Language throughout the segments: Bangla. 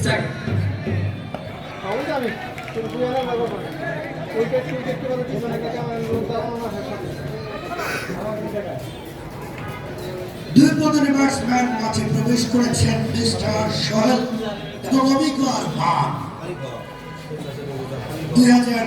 হাসা দুই পদের ব্যাটসম্যান মাঠে প্রবেশ করেছেন মিস্টার সোহেল এবং অভিজ্ঞ আরমান দুই হাজার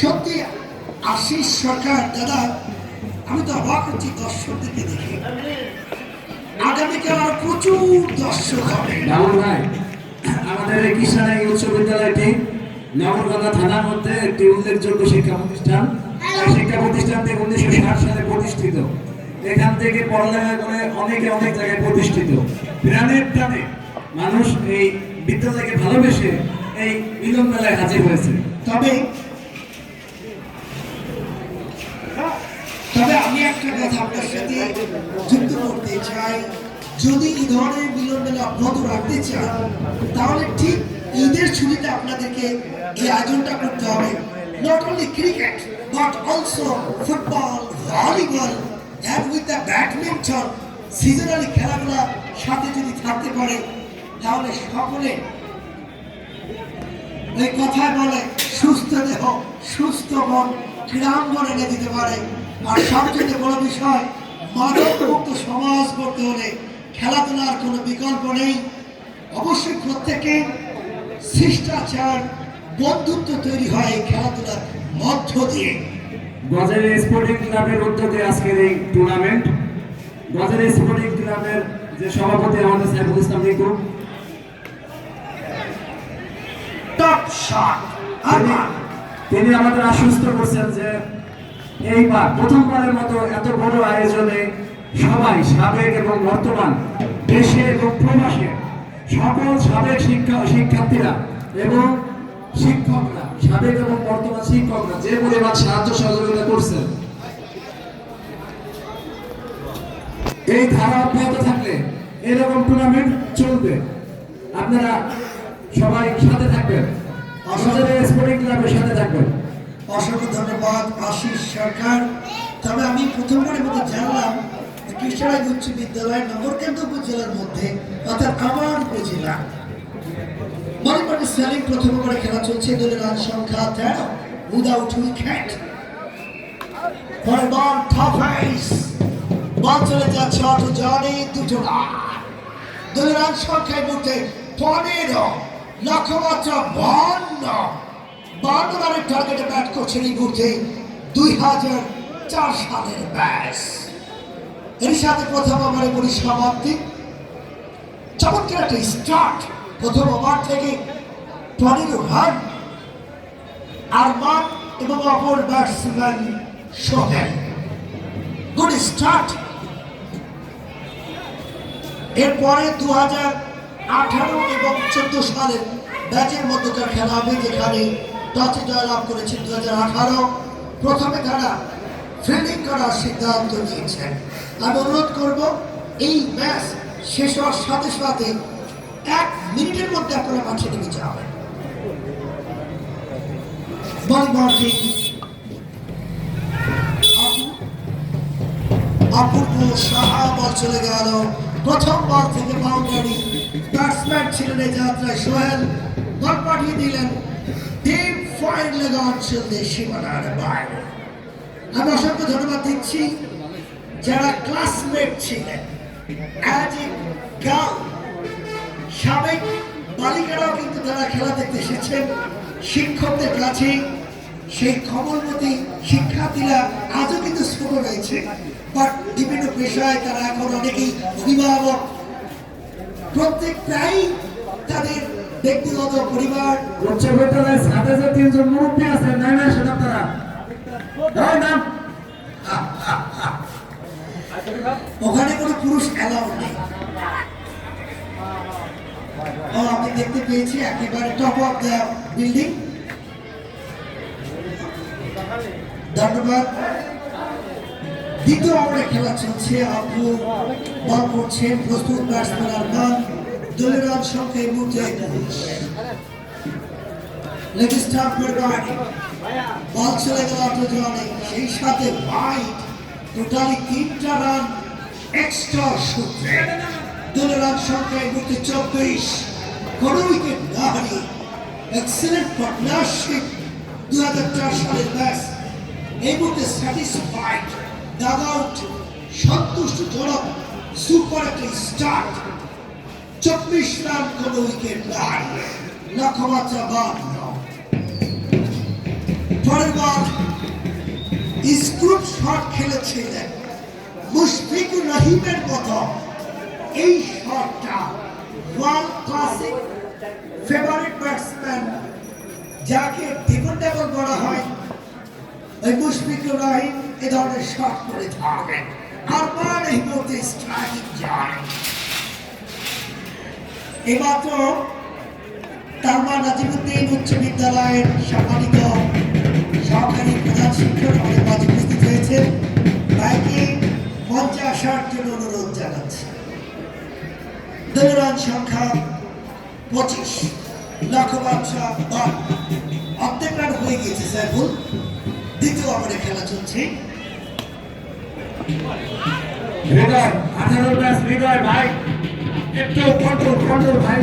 সত্যি আশিস সরকার দাদা আমি তো অবাক হচ্ছি দর্শকদেরকে দেখে। আগামীকাল আর প্রচুর দর্শক হবে। রাহুল ভাই আমাদের এই কৃষ্ণারায় উচ্চ বিদ্যালয়টি নগরগঙ্গা থানার মধ্যে একটি উল্লেখযোগ্য শিক্ষা প্রতিষ্ঠান শিক্ষা প্রতিষ্ঠানটি উনিশশো ষাট সালে প্রতিষ্ঠিত। এখান থেকে পড়ালেখা করে অনেকে অনেক জায়গায় প্রতিষ্ঠিত। প্রাণের প্রাণে মানুষ এই বিদ্যালয়কে ভালোবেসে এই মিলন মেলায় হাজির হয়েছে। তবে আমি কথা আপনার সাথে যুক্ত করতে চাই যদি এই ধরনের মেলা অব্যাহত রাখতে চান তাহলে ঠিক ঈদের ছুটিতে আপনাদেরকে এই আয়োজনটা করতে হবে। Not only cricket but also football volleyball and with the badminton seasonally খেলাগুলো সাথে যদি থাকতে পারে, তাহলে সকলে ওই কথায় বলে, সুস্থ দেহ, সুস্থ মন, ক্রীড়াঙ্গন দিতে পারে। আর সবচেয়ে বড় বিষয় মাদক মুক্ত সমাজ করতে হলে খেলাধুলার কোনো বিকল্প নেই। অবশ্যই প্রত্যেকে শিষ্টাচার বন্ধুত্ব তৈরি হয় এই খেলাধুলার মধ্য দিয়ে। গজের স্পোর্টিং ক্লাবের উদ্যোগে আজকের এই টুর্নামেন্ট গজের স্পোর্টিং ক্লাবের যে সভাপতি আমাদের সাইফুল ইসলাম রিকু টপ শট তিনি- তিনি আমাদের আশ্বস্ত করছেন যে এইবার প্রথমবারের মতো এত বড় আয়োজনে সবাই সাবেক এবং বর্তমান দেশে এবং প্রবাসে সকল সাবেক শিক্ষা শিক্ষার্থীরা এবং শিক্ষকরা, সাবেক এবং বর্তমান শিক্ষকরা যে পরিমাণ সাহায্য সহযোগিতা করছেন এই ধারা অব্যাহত থাকলে এরকম টুর্নামেন্ট চলবে। আপনারা সবাই সাথে থাকবেন। আমাদের স্পোর্টিং ক্লাবের সাথে থাকবেন। অসংখ্য ধন্যবাদ আশিস সরকার। তবে আমি প্রথমবারের মতো জানলাম কৃষ্ণরাজ উচ্চ বিদ্যালয় নগরকেন্দ্র উপজেলার মধ্যে, অর্থাৎ আমার উপজেলা মণিপুরের সেলিম প্রথম ওভারে খেলা চলছে, দলের রান সংখ্যা তেরো বল চলে যাচ্ছে অটো জনে, দুটো দলের রান সংখ্যা এই মুহূর্তে পনেরো, লক্ষ্যমাত্রা বান্ন বান্ন রানের টার্গেটে ব্যাট করছেন এই মুহূর্তে দুই হাজার চার সালের ব্যাস। এর সাথে প্রথম ওভারে পরিসমাপ্তি চমৎকার একটা স্টার্ট প্রথম ওভার থেকে রান এবং অপর ব্যাটসম্যান সোহেল গুড স্টার্ট এরপরে দু হাজার আঠারো এবং চোদ্দ সালের ব্যাচের মধ্যকার খেলা হবে, যেখানে টসে জয়লাভ করেছেন দু হাজার আঠারো। প্রথমে তারা ফিল্ডিং করার সিদ্ধান্ত নিয়েছেন। আমি অনুরোধ করব, এই ম্যাচ শেষ হওয়ার সাথে সাথে এক মিনিটের মধ্যে আপনারা মাঠে নেমে যাবেন। বল ছিলেন এই যাত্রায় সোহেল। বল পাঠিয়ে দিলেন ফাইন লেগ অঞ্চল দিয়ে সীমানার বাইরে। আমি অসংখ্য ধন্যবাদ দিচ্ছি। যারা ক্লাসমেট ছিলেন অ্যাজ সাবেক বালিকারাও কিন্তু তারা খেলা দেখতে এসেছেন। শিক্ষকদের কাছে সেই খবরমতি শিক্ষার্থীরা আজও কিন্তু ছোট রয়েছে। বাট বিভিন্ন পেশায় তারা এখন অনেকেই অভিভাবক। প্রত্যেক প্রায় তাদের ব্যক্তিগত পরিবার উচ্চ বিদ্যালয়ের সাথে যে তিনজন মুরব্বী আছে, নাই না সেটা তারা ওখানে কোনো পুরুষ অ্যালাউ নেই। আমি দেখতে পেয়েছি, একেবারে টপ অফ দ্য বিল্ডিং ধন্যবাদ। দ্বিতীয় ওভারে খেলা চলছে। আপু বল করছেন, প্রস্তুত ব্যাটসম্যান আরমান দলের রান সংখ্যা এই মুহূর্তে একুশ লেগ বল চলে গেল আটটা সেই সাথে হোয়াইট টোটালি তিনটা রান এক্সট্রা সূত্রে দলের রান সংখ্যা এই চব্বিশ কোনো উইকেট না হারিয়ে এক্সেলেন্ট পার্টনারশিপ দু হাজার চার সালের ম্যাচ এই মুহূর্তে স্যাটিসফাইড ডাগ আউট সন্তুষ্টজনক সুপার একটা স্টার্ট চব্বিশ রান কোনো উইকেট না লক্ষ্যমাত্রা বান্ন পরের বল স্ক্রুপ শট খেলেছিলেন মুশফিকুর রহিমের মতো। এই শটটা ওয়ার্ল্ড ক্লাসিক ফেভারিট ব্যাটসম্যান যাকে ডিপেন্ডেবল বলা হয়, ওই মুশফিকুর রহিম এ ধরনের শট করে থাকেন আর মান মুহূর্তে স্ট্রাইকিং যায়। এইমাত্র তারমা নাজিমুদ্দিন উচ্চ বিদ্যালয়ের সম্মানিত সহকারী প্রধান শিক্ষক আমাদের মাঝে উপস্থিত হয়েছে। তাইকে মঞ্চে আসার জন্য অনুরোধ জানাচ্ছি। দৌড়ান সংখ্যা পঁচিশ। লক্ষ্যমাত্রা বান অর্ধেক রান হয়ে গিয়েছে, সাইফুল। দ্বিতীয় ওভারে খেলা চলছে। হৃদয়, আঠারো ব্যাস হৃদয়, ভাই। একটু কন্ট্রোল কন্ট্রোল ভাই।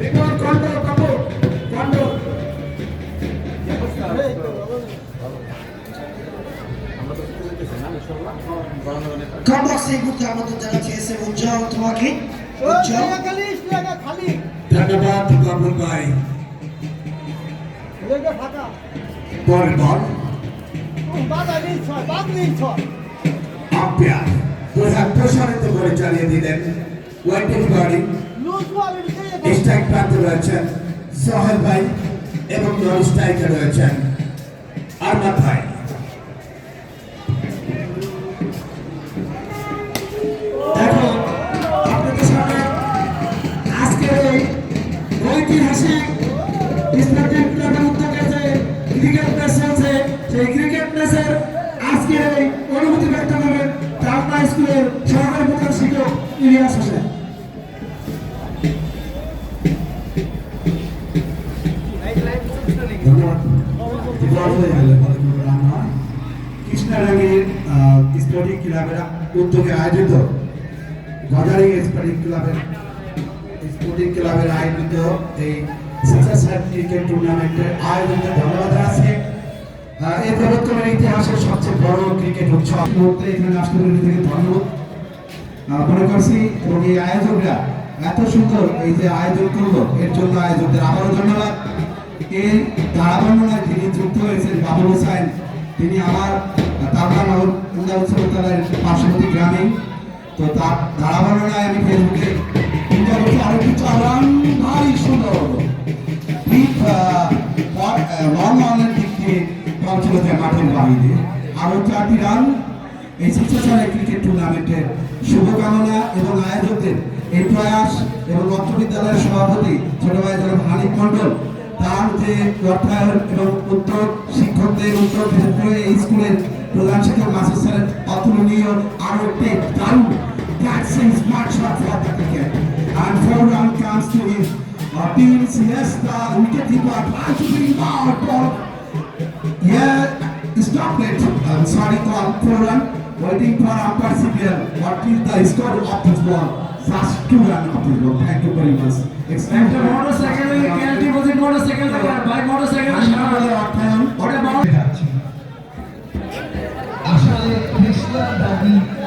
হৃদয় কন্ট্রোল কন্ট্রোল। কন্ট্রোল এই মুহূর্তে আমাদের জানাচ্ছি এস উজ্জ্বল তোমাকে। ধন্যবাদ বাবুল ভাই। পরের বল। আম্পায়ার প্রসারিত করে চালিয়ে দিলেন। ওয়াইটেড বাড়ি স্ট্রাইক প্রান্তে রয়েছেন সোহেল ভাই এবং নন স্ট্রাইকে রয়েছেন আরমান ভাই দেখো আপনাদের সামনে আজকের এই ঐতিহাসিক স্পোর্টিং ক্লাবের উদ্যোগে আয়োজিত গজারিং স্পোর্টিং ক্লাবের স্পোর্টিং ক্লাবের আয়োজিত এই সিক্সার সাইড ক্রিকেট টুর্নামেন্টের আয়োজনকে ধন্যবাদ আহ, এই প্রবর্তনের ইতিহাসের সবচেয়ে বড় ক্রিকেট উৎসব। মুহূর্তে এখানে আসতে পেরে থেকে ধন্যবাদ। মনে করছি এবং এই আয়োজকরা এত সুন্দর এই যে আয়োজন করল এর জন্য আয়োজকদের আবারও ধন্যবাদ। এই ধারাবর্ণনায় যিনি যুক্ত হয়েছেন বাবুল হোসাইন তিনি আমার নগর উন্নয়ন উচ্চ পার্শ্ববর্তী গ্রামে, তো তার ধারাবর্ণনায় আমি ফেসবুকে এই শিক্ষাচারে ক্রিকেট টুর্নামেন্টের শুভকামনা এবং এবং বিদ্যালয়ের সভাপতি ছোট ভাই জনাব হানিফ মন্ডল তার যে অর্থায়ন এবং উত্তর শিক্ষকদের উত্তর বিশেষ করে এই স্কুলের প্রধান শিক্ষক মাসুদ স্যারের অতুলনীয় আরও একটি দারুণ practicing smart shot for the cricket. And four run comes to his uh, teams. Yes, the wicketkeeper trying to bring out ball. Yeah, stop it. I'm sorry, call four run. Waiting for umpire signal. What is the score of this ball? First two run of this ball. Thank you very much. একটা মোটরসাইকেল ক্যালটি বসে মোটরসাইকেল থেকে বাইক মোটরসাইকেল হাসপাতালের অর্থায়ন ওটা আসলে কৃষ্ণাবাদী উচ্চ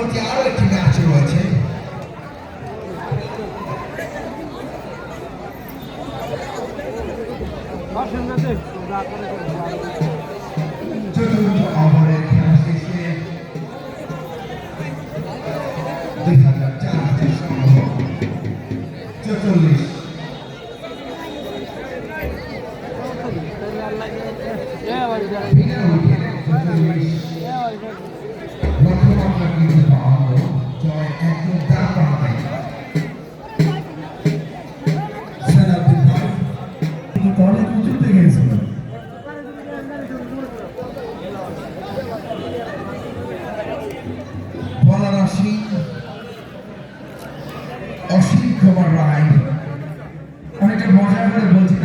পরবর্তী আরও একটি ম্যাচ রয়েছে। চতুর্থ ওভারের খেলা শেষে দুই হাজার চার হাজার সংগ্রহ। চল্লিশ। বিনা উইকেটে চল্লিশ। একদম দাম বাড়ায় সালাউদ্দিন অনেক উঁচুতে রায়। অনেকটা মজা করে বলছে